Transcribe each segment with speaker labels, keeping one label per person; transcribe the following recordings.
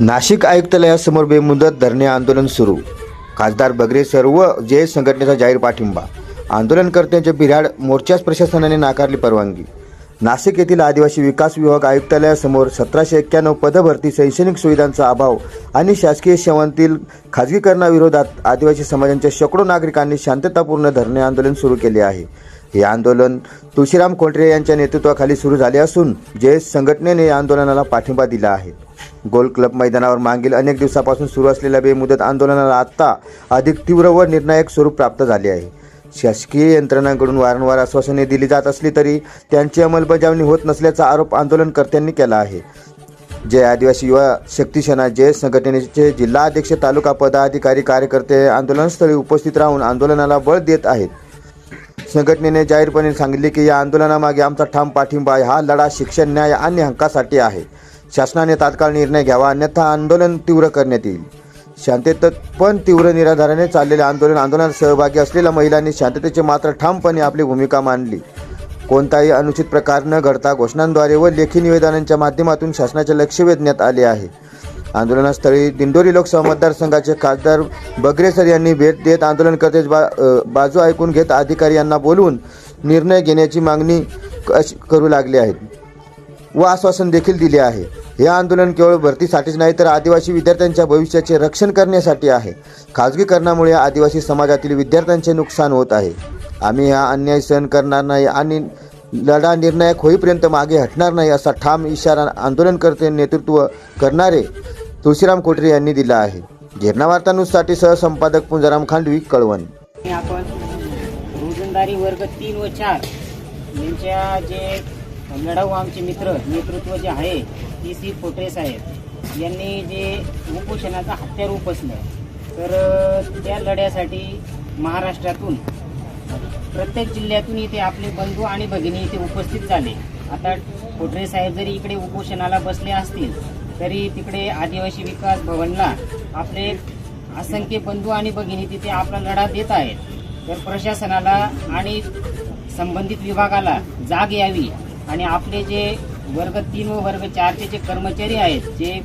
Speaker 1: नाशिक आयुक्तालयासमोर बेमुदत धरणे आंदोलन सुरू. खासदार बगरे सर्व जे संघटनेचा जाहीर पाठिंबा. आंदोलनकर्त्यांच्या बिराड मोर्चाच प्रशासनाने नाकारली परवानगी. नाशिक येथील आदिवासी विकास विभाग आयुक्तालयासमोर सतराशे एक्क्याण्णव पदभरती शैक्षणिक सुविधांचा अभाव आणि शासकीय सेवांतील खाजगीकरणाविरोधात आदिवासी समाजांच्या शेकडो नागरिकांनी शांततापूर्ण धरणे आंदोलन सुरू केले आहे. हे आंदोलन तुळशीराम कोंडरे यांच्या नेतृत्वाखाली सुरू झाले असून जे संघटनेने या आंदोलनाला पाठिंबा दिला आहे. गोल क्लब मैदानावर मागील अनेक दिवसापासून सुरू असलेल्या बेमुदत आंदोलनाला आत्ता अधिक तीव्र व निर्णायक स्वरूप प्राप्त झाले आहे. शासकीय यंत्रणांकडून वारंवार आश्वासने दिली जात असली तरी त्यांची अंमलबजावणी होत नसल्याचा आरोप आंदोलनकर्त्यांनी केला आहे. जय आदिवासी युवा शक्ती सेना जय संघटनेचे जिल्हा अध्यक्ष तालुका पदाधिकारी कार्यकर्ते आंदोलनस्थळी उपस्थित राहून आंदोलनाला बळ देत आहेत. संघटनेने जाहीरपणे सांगितले की या आंदोलनामागे आमचा ठाम पाठिंबा आहे. हा लढा शिक्षण न्याय आणि हक्कासाठी आहे. शासनाने तात्काळ निर्णय घ्यावा अन्यथा आंदोलन तीव्र करण्यात येईल. शांततेत पण तीव्र निराधाराने चाललेले आंदोलन आंदोलनात सहभागी असलेल्या महिलांनी शांततेचे मात्र ठामपणे आपली भूमिका मांडली. कोणताही अनुचित प्रकार न घडता घोषणांद्वारे व लेखी निवेदनांच्या माध्यमातून शासनाचे लक्ष वेधण्यात आले आहे. आंदोलनास्थळी दिंडोरी लोकसभा मतदारसंघाचे खासदार बगरेसर यांनी भेट देत आंदोलनकर्ते बा बाजू ऐकून घेत अधिकारी यांना बोलवून निर्णय घेण्याची मागणी करू लागले आहेत व आश्वासन देखील दिले आहे. हे आंदोलन केवळ भरतीसाठीच नाही तर आदिवासी विद्यार्थ्यांच्या भविष्याचे रक्षण करण्यासाठी आहे. खाजगीकरणामुळे आदिवासी समाजातील विद्यार्थ्यांचे नुकसान होत आहे. आम्ही हा अन्याय सहन करणार नाही आणि लढा निर्णायक होईपर्यंत मागे हटणार नाही असा ठाम इशारा आंदोलनकर्ते नेतृत्व करणारे तुळशीराम कोटरे यांनी दिला आहे. गिरणा वार्ता न्यूजसाठी सहसंपादक पुंजाराम खांडवी कळवण.
Speaker 2: हे आपण रोजंदारी वर्ग तीन व चार यांच्या जे लढाऊ आमचे मित्र नेतृत्व जे आहे टी सी फोटरे साहेब यांनी जे उपोषणाचा हत्यार उपसलं तर त्या लढ्यासाठी महाराष्ट्रातून प्रत्येक जिल्ह्यातून इथे आपले बंधू आणि भगिनी इथे उपस्थित झाले. आता कोटरे साहेब जरी इकडे उपोषणाला बसले असतील तरी तिकडे आदिवासी विकास भवनला आपले असंख्य बंधू आणि भगिनी तिथे आपला लढा देत आहेत. तर प्रशासनाला आणि संबंधित विभागाला जाग यावी आणि आपले जे वर्ग तीन व वर्ग चारचे जे कर्मचारी आहेत जे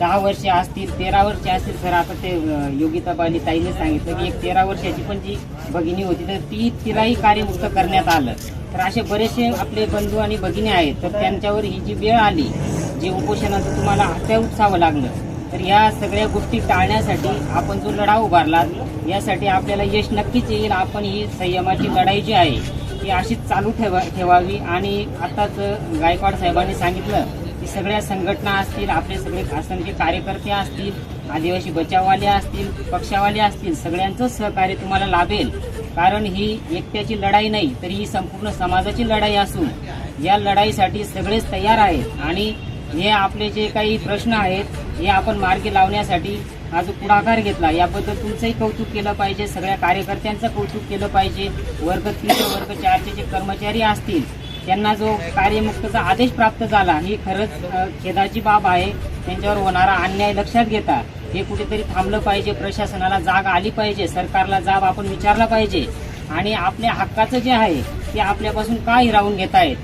Speaker 2: दहा वर्षे असतील तेरा वर्षे असतील तर आता ते योगिता योगिताबाई ताईने सांगितलं की एक तेरा वर्षाची पण जी भगिनी होती तर ती तिलाही कार्यमुक्त करण्यात आलं. तर असे बरेचसे आपले बंधू आणि भगिनी आहेत तर त्यांच्यावर ही जी वेळ आली जे उपोषणाचं तुम्हाला हत्या उपसावं लागलं तर या सगळ्या गोष्टी टाळण्यासाठी आपण जो लढा उभारला यासाठी आपल्याला यश नक्कीच येईल. आपण ही संयमाची लढाई जी आहे ती अशीच चालू ठेवा ठेवावी. आणि आताच गायकवाड साहेबांनी सांगितलं की सगळ्या संघटना असतील आपले सगळे असंख्य कार्यकर्ते असतील आदिवासी बचाववाले असतील पक्षावाले असतील सगळ्यांचं सहकार्य तुम्हाला लाभेल. कारण ही एकट्याची लढाई नाही तर ही संपूर्ण समाजाची लढाई असून या लढाईसाठी सगळेच तयार आहेत. आणि हे आपले जे काही प्रश्न आहेत हे आपण मार्गी लावण्यासाठी आज पुढाकार घेतला. याबद्दल तुमचंही कौतुक केलं पाहिजे सगळ्या कार्यकर्त्यांचं कौतुक केलं पाहिजे. वर्ग तीन वर्ग चारचे जे कर्मचारी असतील त्यांना जो कार्यमुक्तचा आदेश प्राप्त झाला ही खरंच खेदाची बाब आहे. त्यांच्यावर होणारा अन्याय लक्षात घेता हे कुठेतरी थांबलं पाहिजे. प्रशासनाला जाग आली पाहिजे सरकारला जाब आपण विचारला पाहिजे. आणि आपल्या हक्काचं जे आहे ते आपल्यापासून का हिरावून घेत आहेत